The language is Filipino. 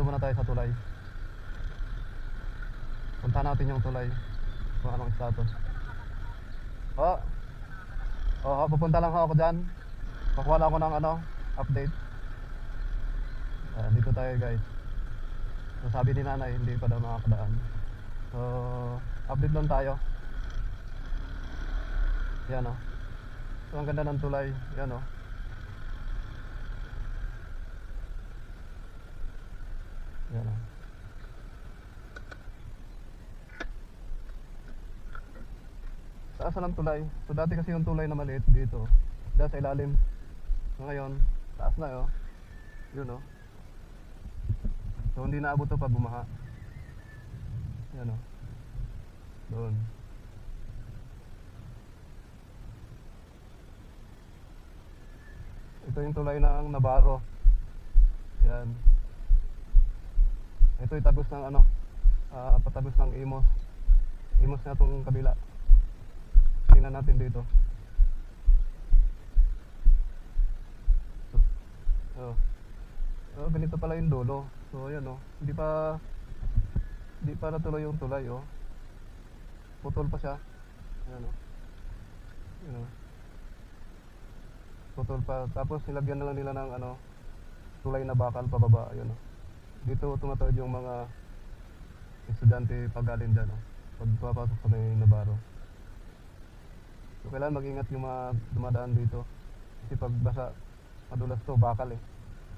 dito muna tayo sa tulay. Punta natin yung tulay. Kung anong status. Oh. Oo, pupunta lang ako dyan. Pakuha lang ako ng ano, update. Ah, dito tayo guys. So, sabi ni nanay, hindi pa daw makakadaan. So, update lang tayo. Yan o. So, ang ganda ng tulay. Yan o. Yan o. Na ng tulay. So, dati kasi yung tulay na maliit dito. Dahil sa ilalim. So, ngayon, taas na oh. Yun oh. So, hindi naabot to pa bumaha. Yan oh. Doon. Ito yung tulay ng Navarro. Yan. Ito tagos ng ano, ah, patagos ng Imos. Imos na itong kabila. Tingnan natin dito. Oh. Oh, ganito pala yung dulo. So, ayan oh. Hindi pa hindi pa natuloy yung tulay oh. Putol pa siya. Ayan oh. Ayan oh. Putol pa. Tapos nilagyan na lang nila ng ano tulay na bakal pababa. Ayan oh. Dito tumatawid yung mga estudyante pagaling dyan oh. Pag papasok sa may Navarro. So kailangan mag-ingat yung mga dumadaan dito. Kasi pag basa, madulas to, bakal eh.